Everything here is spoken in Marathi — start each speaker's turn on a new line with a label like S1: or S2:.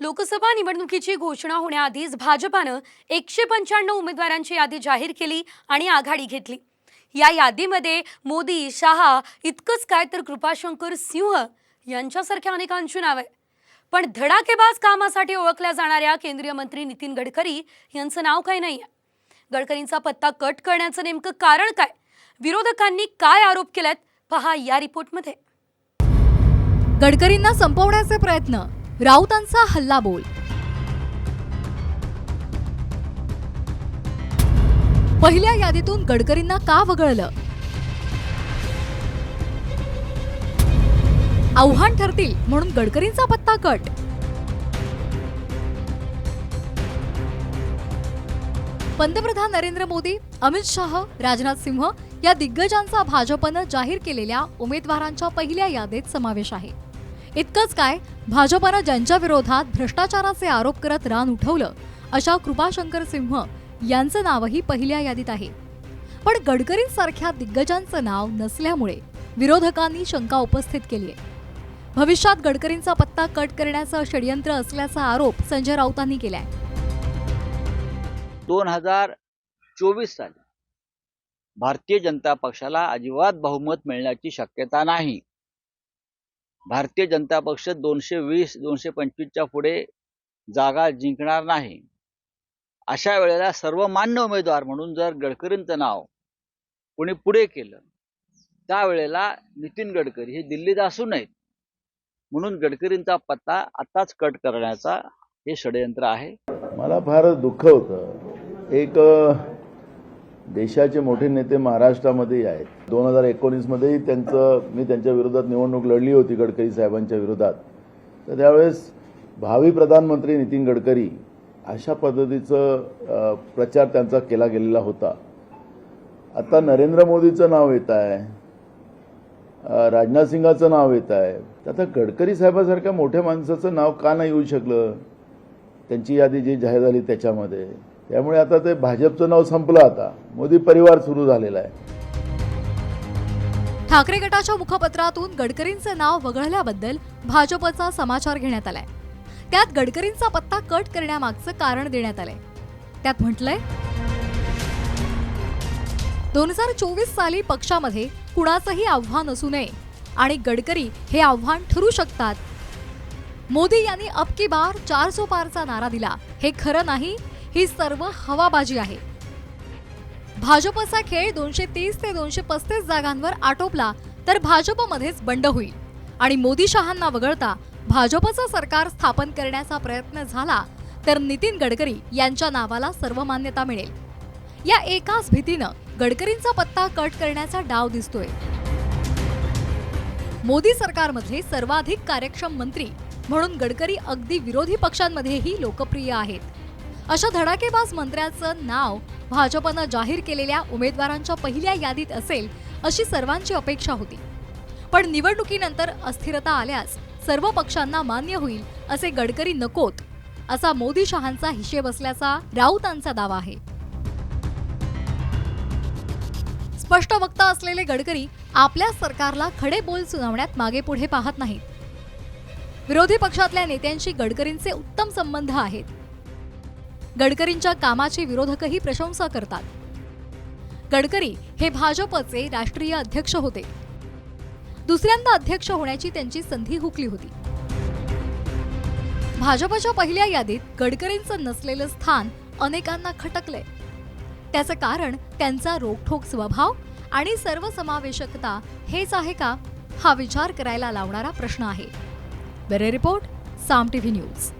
S1: लोकसभा निवडणुकीची घोषणा होण्याआधीच भाजपानं एकशे पंच्याण्णव उमेदवारांची यादी जाहीर केली आणि आघाडी घेतली. या यादीमध्ये मोदी शहा इतकंच काय तर कृपाशंकर सिंह यांच्यासारख्या अनेकांची नावं आहे पण धडाकेबाज कामासाठी ओळखल्या जाणाऱ्या केंद्रीय मंत्री नितीन गडकरी यांचं नाव काही नाही गडकरींचा पत्ता कट करण्याचं नेमकं कारण काय? विरोधकांनी काय आरोप केलेत? पहा या रिपोर्टमध्ये.
S2: गडकरींना संपवण्याचे प्रयत्न राऊतांचा हल्लाबोल पहिल्या यादीतून गडकरींना का वगळलं? आव्हान ठरतील म्हणून गडकरींचा पत्ता कट. पंतप्रधान नरेंद्र मोदी अमित शाह राजनाथ सिंह या दिग्गजांचा भाजपनं जाहीर केलेल्या उमेदवारांच्या पहिल्या यादीत समावेश आहे. इतकंच काय भाजपनं ज्यांच्या विरोधात भ्रष्टाचाराचे आरोप करत रान उठवलं अशा कृपाशंकर सिंह यांचं नावही पहिल्या यादीत आहे. पण गडकरींसारख्या दिग्गजांचं नाव नसल्यामुळे विरोधकांनी शंका उपस्थित केली आहे भविष्यात गडकरींचा पत्ता कट करण्याचं षडयंत्र असल्याचा आरोप संजय राऊतांनी केलाय.
S3: दोन हजार चोवीस साली भारतीय जनता पक्षाला अजिबात बहुमत मिळण्याची शक्यता नाही. भारतीय जनता पक्ष दोनशे वीस दोनशे पंचवीसच्या पुढे जागा जिंकणार नाही. अशा वेळेला सर्वमान्य उमेदवार म्हणून जर गडकरींचं नाव कोणी पुढे केलं त्यावेळेला नितीन गडकरी हे दिल्लीत असू नयेत. म्हणून गडकरींचा पत्ता आताच कट करण्याचा हे षडयंत्र आहे.
S4: मला फार दुःख होतं. एक देशाचे मोठे नेते महाराष्ट्रामध्येही आहेत. दोन हजार एकोणीसमध्येही त्यांचं मी त्यांच्या विरोधात निवडणूक लढली होती गडकरी साहेबांच्या विरोधात. तर त्यावेळेस भावी प्रधानमंत्री नितीन गडकरी अशा पद्धतीचं प्रचार त्यांचा केला गेलेला होता. आता नरेंद्र मोदीचं नाव येत आहे. राजनाथ सिंगाचं नाव येत आहे. तर आता गडकरी साहेबासारख्या मोठ्या माणसाचं नाव का नाही येऊ शकलं? त्यांची यादी जी जाहीर झाली त्याच्यामध्ये. त्यामुळे आता ते भाजपचं नाव संपलं आता. मोदी परिवार सुरू झालेला आहे.
S2: ठाकरे गटाच्या मुखपत्रातून गडकरींचं नाव वगळल्याबद्दल भाजपचा समाचार घेण्यात आलाय. त्यात गडकरींचा पत्ता कट करण्यामागचं कारण देण्यात आलंय. त्यात म्हटलंय दोन हजार चोवीस साली पक्षामध्ये कुणाचंही आव्हान असू नये आणि गडकरी हे आव्हान ठरू शकतात. मोदी यांनी अब की बार चार सो पारचा नारा दिला. हे खरं नाही ही सर्व हवाबाजी आहे. भाजपचा खेळ दोनशे तीस ते दोनशे पस्तीस जागांवर आटोपला तर भाजपमध्येच बंड होईल. आणि मोदी शहांना वगळता भाजपचं सरकार स्थापन करण्याचा प्रयत्न झाला तर नितीन गडकरी यांच्या नावाला सर्व मान्यता मिळेल. या एकाच भीतीनं गडकरींचा पत्ता कट करण्याचा डाव दिसतोय. मोदी सरकारमधले सर्वाधिक कार्यक्षम मंत्री म्हणून गडकरी अगदी विरोधी पक्षांमध्येही लोकप्रिय आहेत. अशा धडाकेबाज मंत्र्याचं नाव भाजपनं जाहीर केलेल्या उमेदवारांच्या पहिल्या यादीत असेल अशी सर्वांची अपेक्षा होती. पण निवडणुकीनंतर अस्थिरता आल्यास सर्व पक्षांना मान्य होईल असे गडकरी नकोत असा मोदी शहांचा हिशेब असल्याचा राऊतांचा दावा आहे. स्पष्ट वक्ता असलेले गडकरी आपल्या सरकारला खडे बोल सुनावण्यात मागे पुढे पाहत नाहीत. विरोधी पक्षातल्या नेत्यांशी गडकरींचे उत्तम संबंध आहेत. गडकरींच्या कामाची विरोधकही प्रशंसा करतात. गडकरी हे भाजपचे राष्ट्रीय अध्यक्ष होते. दुसऱ्यांदा अध्यक्ष होण्याची त्यांची संधी हुकली होती. भाजपच्या पहिल्या यादीत गडकरींचं नसलेलं स्थान अनेकांना खटकलंय. त्याचं कारण त्यांचा रोखठोक स्वभाव आणि सर्वसमावेशकता हेच आहे का हा विचार करायला लावणारा प्रश्न आहे. बेरे रिपोर्ट साम टीव्ही न्यूज.